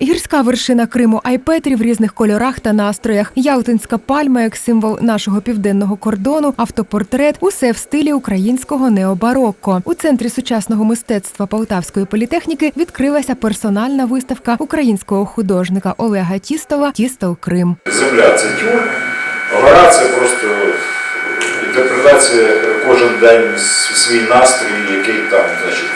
Гірська вершина Криму Айпетрі в різних кольорах та настроях. Ялтинська пальма як символ нашого південного кордону, автопортрет усе в стилі українського необарокко. У центрі сучасного мистецтва Полтавської політехніки відкрилася персональна виставка українського художника Олега Тістола Тістол Крим. Земля це тюр, гора це просто інтерпретація кожен день свій настрій, який там, значить,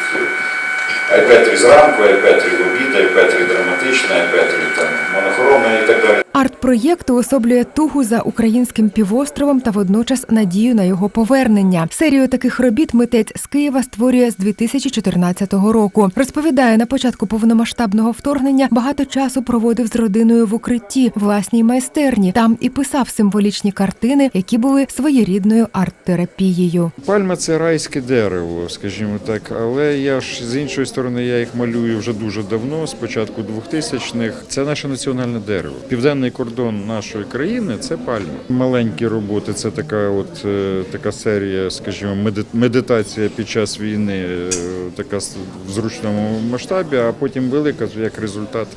айпетрі зранку, айпетрі в обід, айпетрі драматична, айпетрі там монохромна і так далі. Арт-проєкт уособлює тугу за українським півостровом та водночас надію на його повернення. Серію таких робіт митець з Києва створює з 2014 року. Розповідає, на початку повномасштабного вторгнення багато часу проводив з родиною в укритті, власній майстерні. Там і писав символічні картини, які були своєрідною арт-терапією. Пальма це райське дерево, скажімо так, але я ж з іншої сторони я їх малюю вже дуже давно, з початку 2000-х. Це наше національне дерево. Південний кордон нашої країни це пальма. Маленькі роботи це така, от е, така серія, скажімо, медитація під час війни, е, така в зручному масштабі, а потім велика як результат.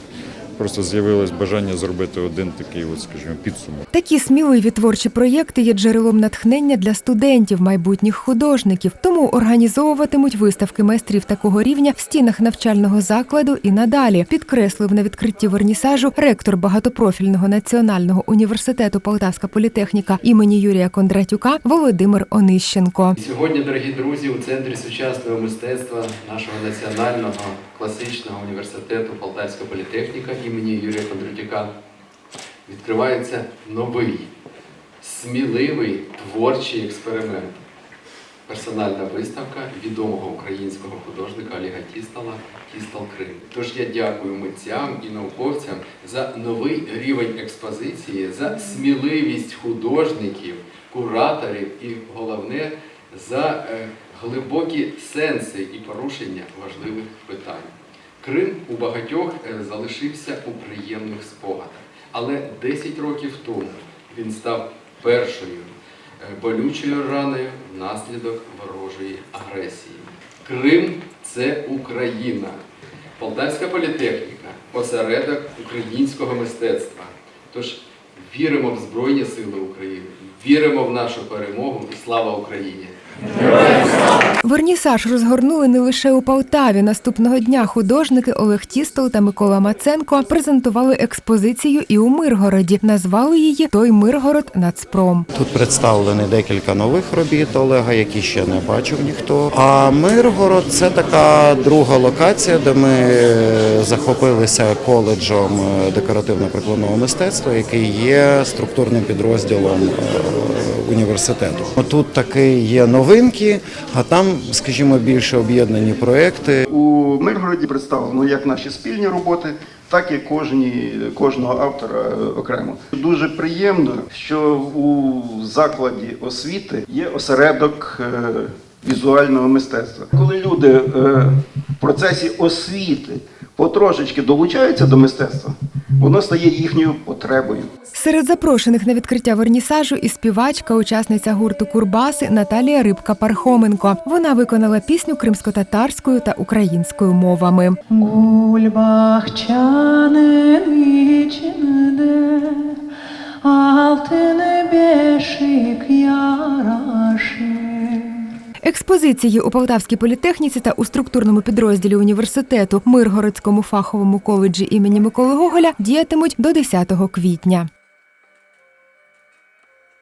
Просто з'явилось бажання зробити один такий, от, скажімо, підсумок. Такі сміливі творчі проєкти є джерелом натхнення для студентів, майбутніх художників. Тому організовуватимуть виставки майстрів такого рівня в стінах навчального закладу і надалі. Підкреслив на відкритті вернісажу ректор багатопрофільного національного університету Полтавська політехніка імені Юрія Кондратюка Володимир Онищенко. Сьогодні, дорогі друзі, у центрі сучасного мистецтва нашого національного класичного університету Полтавська політехніка імені Юрія Кондратюка відкривається новий, сміливий творчий експеримент. Персональна виставка відомого українського художника Олега Тістола Тістол Крим. Тож я дякую митцям і науковцям за новий рівень експозиції, за сміливість художників, кураторів і головне за е, глибокі сенси і порушення важливих питань. Крим у багатьох е, залишився у приємних спогадах, але 10 років тому він став першою е, болючою раною внаслідок ворожої агресії. Крим це Україна. Полтавська політехніка осередок українського мистецтва. Тож віримо в Збройні Сили України, віримо в нашу перемогу і слава Україні! Вернісаж розгорнули не лише у Полтаві. Наступного дня художники Олег Тістол та Микола Маценко презентували експозицію і у Миргороді. Назвали її Той Миргород Нацпром. Тут представлені декілька нових робіт Олега, які ще не бачив ніхто. А Миргород це така друга локація, де ми е, захопилися коледжом е, декоративно-прикладного мистецтва, який є структурним підрозділом е, університету. Тут таки є новинки, а там, скажімо, більше об'єднані проекти. У Миргороді представлено як наші спільні роботи, так і кожні, кожного автора е, окремо. Дуже приємно, що у закладі освіти є осередок е, візуального мистецтва. Коли люди е, в процесі освіти потрошечки долучаються до мистецтва, воно стає їхньою потребою. Серед запрошених на відкриття вернісажу і співачка, учасниця гурту Курбаси Наталія Рибка Пархоменко. Вона виконала пісню кримсько-татарською та українською мовами. Gülbahçanın içinde altın beşik Експозиції у Полтавській політехніці та у структурному підрозділі університету Миргородському фаховому коледжі імені Миколи Гоголя діятимуть до 10 квітня.